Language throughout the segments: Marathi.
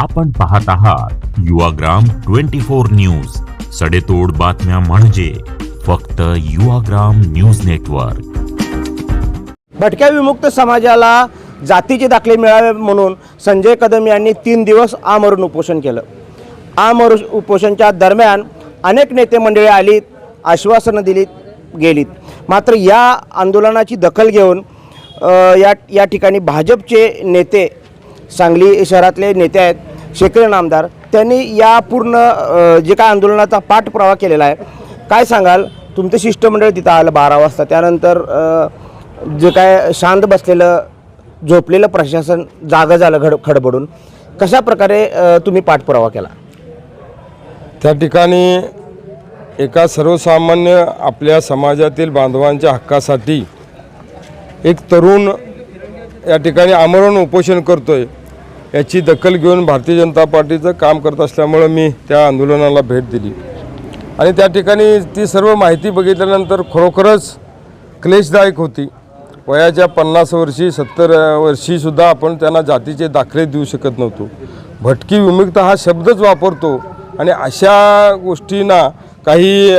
आपण पाहत आहात युवाग्राम ट्वेंटी फोर न्यूज. सडेतोड बातम्या म्हणजे फक्त युवाग्राम न्यूज नेटवर्क. भटक्या विमुक्त समाजाला जातीचे दाखले मिळावे म्हणून संजय कदम यांनी तीन दिवस आमरण उपोषण केलं. आमर उपोषणच्या दरम्यान अनेक नेते मंडळी आलीत आश्वासनं दिलीत गेलीत. मात्र या आंदोलनाची दखल घेऊन या या ठिकाणी भाजपचे नेते सांगली शहरातले नेते आहेत शेकडे नामदार त्यांनी या पूर्ण जे काय आंदोलनाचा पाठपुरावा केलेला आहे काय सांगाल? तुमचं शिष्टमंडळ तिथं आलं बारा वाजता त्यानंतर जे काय शांत बसलेलं झोपलेलं प्रशासन जागं झालं घड खडबडून. कशा प्रकारे तुम्ही पाठपुरावा केला? त्या ठिकाणी एका सर्वसामान्य आपल्या समाजातील बांधवांच्या हक्कासाठी एक तरुण या ठिकाणी आमरण उपोषण करतोय. याची दखल घेऊन भारतीय जनता पार्टीचं काम करत असल्यामुळं मी त्या आंदोलनाला भेट दिली. आणि त्या ठिकाणी ती सर्व माहिती बघितल्यानंतर खरोखरच क्लेशदायक होती. वयाच्या पन्नास वर्षी सत्तर वर्षीसुद्धा आपण त्यांना जातीचे दाखले देऊ शकत नव्हतो. भटकी विमुक्त हा शब्दच वापरतो आणि अशा गोष्टींना काही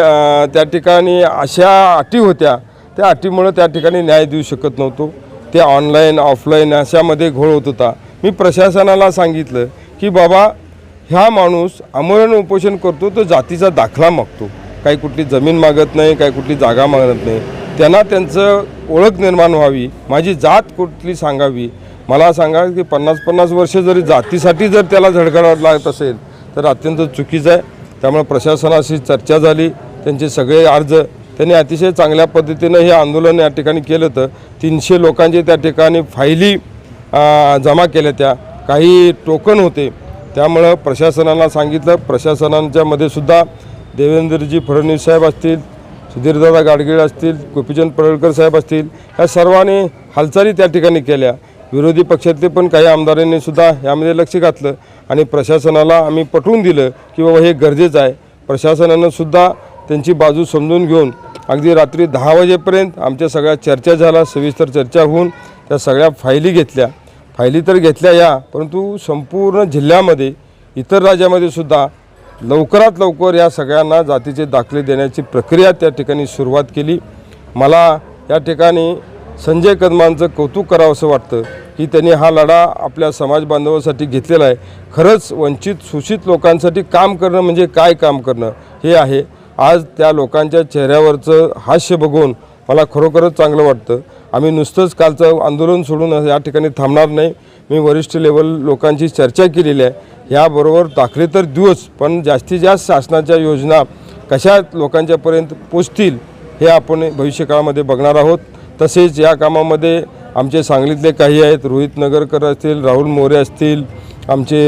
त्या ठिकाणी अशा अटी होत्या त्या अटीमुळं त्या ठिकाणी न्याय देऊ शकत नव्हतो. ते ऑनलाईन ऑफलाईन अशामध्ये घोळ होत होता. मी प्रशासनाला सांगितलं की बाबा ह्या माणूस आमरण उपोषण करतो तो जातीचा दाखला मागतो. काही कुठली जमीन मागत नाही काही कुठली जागा मागत नाही. त्यांना त्यांचं ओळख निर्माण व्हावी माझी जात कुठली सांगावी. मला सांगा की पन्नास पन्नास वर्ष जरी जातीसाठी जर त्याला झडकावं लागत असेल तर अत्यंत चुकीचं आहे. त्यामुळे प्रशासनाशी चर्चा झाली त्यांचे सगळे अर्ज. त्यांनी अतिशय चांगल्या पद्धतीनं हे आंदोलन या ठिकाणी केलं तर तीनशे लोकांचे त्या ठिकाणी फायली जमा केल्या त्या. काही टोकन होते. त्यामुळं प्रशासनाला सांगितलं. प्रशासनांच्यामध्ये सुद्धा देवेंद्रजी फडणवीस साहेब असतील सुधीरदादा गाडगीळ असतील गोपीचंद पडळकर साहेब असतील ह्या सर्वांनी हालचाली त्या ठिकाणी केल्या. विरोधी पक्षातले पण काही आमदारांनी सुद्धा यामध्ये लक्ष घातलं आणि प्रशासनाला आम्ही पटवून दिलं की बाबा हे गरजेचं आहे. प्रशासनानं सुद्धा त्यांची बाजू समजून घेऊन अगदी रात्री दहा वाजेपर्यंत आमच्या सगळ्या चर्चा झाल्या. सविस्तर चर्चा होऊन त्या सगळ्या फायली घेतल्या. फायली तर घेतल्या या परंतु संपूर्ण जिल्ह्यामध्ये इतर राज्यामध्ये सुद्धा लवकरात लवकर या सगळ्यांना जातीचे दाखले देण्याची प्रक्रिया त्या ठिकाणी सुरुवात केली. मला या ठिकाणी संजय कदमांचं कौतुक करावं असं वाटतं की त्यांनी हा लढा आपल्या समाज बांधवासाठी घेतलेला आहे. खरंच वंचित शोषित लोकांसाठी काम करणं म्हणजे काय काम करणं हे आहे. आज त्या लोकांच्या चेहऱ्यावरचं हास्य बघून मला खरोखरच चांगलं वाटतं. आम्ही नुसतंच कालचं आंदोलन सोडून या ठिकाणी थांबणार नाही. मी वरिष्ठ लेवल लोकांची चर्चा केलेली आहे. याबरोबर दाखले तर दिवस पण जास्तीत जास्त शासनाच्या योजना कशा लोकांच्यापर्यंत पोचतील हे आपण भविष्यकाळामध्ये बघणार आहोत. तसेच या कामामध्ये आमचे सांगलीतले काही आहेत. रोहित नगरकर असतील राहुल मोरे असतील आमचे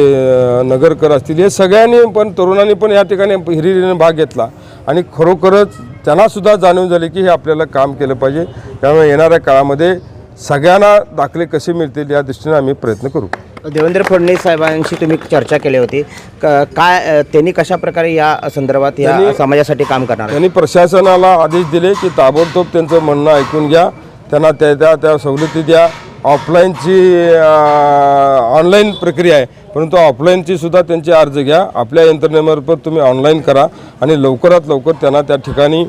नगरकर असतील. हे सगळ्यांनी पण तरुणांनी पण या ठिकाणी हिरिरीने भाग घेतला. आणि खरोखरच त्यांनासुद्धा जाणीव झाली की हे आपल्याला काम केलं पाहिजे. त्यामुळे येणाऱ्या काळामध्ये सगळ्यांना दाखले कसे मिळतील या दृष्टीने आम्ही प्रयत्न करू. देवेंद्र फडणवीस साहेबांशी तुम्ही चर्चा केली होती. क- काय त्यांनी कशा प्रकारे या संदर्भात या समाजासाठी काम करणार? त्यांनी प्रशासनाला आदेश दिले की ताबडतोब त्यांचं म्हणणं ऐकून घ्या. त्यांना त्या त्या त्या सवलती द्या. ऑफलाईनची ऑनलाईन प्रक्रिया आहे. परंतु ऑफलाईनची सुद्धा त्यांचे अर्ज घ्या. आपल्या यंत्रणेमार्फत तुम्ही ऑनलाईन करा आणि लवकरात लवकर त्यांना त्या ठिकाणी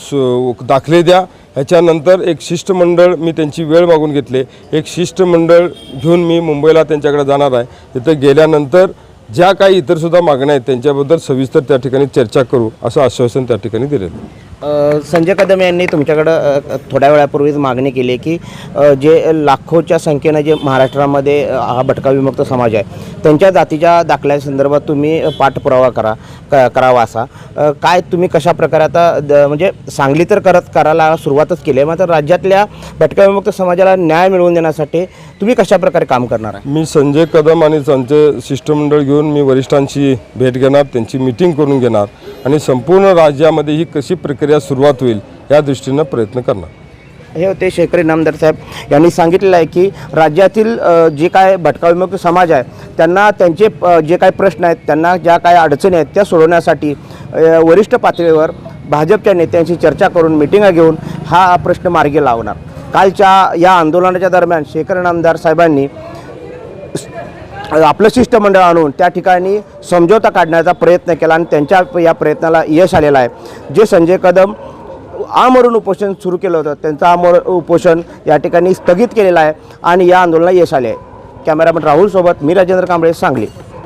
सु दाखले द्या. ह्याच्यानंतर एक शिष्टमंडळ मी त्यांची वेळ मागून घेतले. एक शिष्टमंडळ घेऊन मी मुंबईला त्यांच्याकडे जाणार आहे. तिथं गेल्यानंतर ज्या काही इतरसुद्धा मागण्या आहेत त्यांच्याबद्दल सविस्तर त्या ठिकाणी चर्चा करू असं आश्वासन त्या ठिकाणी दिलेलं आहे. संजय कदम यांनी तुमच्याकडं थोड्या वेळापूर्वीच मागणी केली आहे की जे लाखोच्या संख्येनं जे महाराष्ट्रामध्ये हा भटका विमुक्त समाज आहे त्यांच्या जातीच्या दाखल्यासंदर्भात तुम्ही पाठपुरावा करा क- करावा असा. काय तुम्ही कशा प्रकारे आता द- म्हणजे सांगली तर करत करायला सुरुवातच केली आहे मात्र राज्यातल्या भटका विमुक्त समाजाला न्याय मिळवून देण्यासाठी तुम्ही कशा प्रकारे काम करणार आहे? मी संजय कदम आणि त्यांचे शिष्टमंडळ घेऊन मी वरिष्ठांची भेट घेणार त्यांची मिटिंग करून घेणार आणि संपूर्ण राज्यामध्ये ही कशी प्रक्रिया सुरुवात होईल या दृष्टीनं प्रयत्न करणार. हे होते शेखरी नामदार साहेब. यांनी सांगितलेलं आहे की राज्यातील जे काय भटका विमुक्त समाज आहे त्यांना त्यांचे जे काय प्रश्न आहेत त्यांना ज्या काय अडचणी आहेत त्या सोडवण्यासाठी वरिष्ठ पातळीवर भाजपच्या नेत्यांशी चर्चा करून मिटिंगा घेऊन हा प्रश्न मार्गी लावणार. कालच्या या आंदोलनाच्या दरम्यान शेखर नामदार साहेबांनी आपलं शिष्टमंडळ आणून त्या ठिकाणी समझोता काढण्याचा प्रयत्न केला आणि त्यांच्या या प्रयत्नाला यश आलेलं आहे. जे संजय कदम आमरण उपोषण सुरू केलं होतं त्यांचं आमरण उपोषण या ठिकाणी स्थगित केलेलं आहे आणि या आंदोलनाला यश आले आहे कॅमेरामन राहुलसोबत मी राजेंद्र कांबळे सांगली.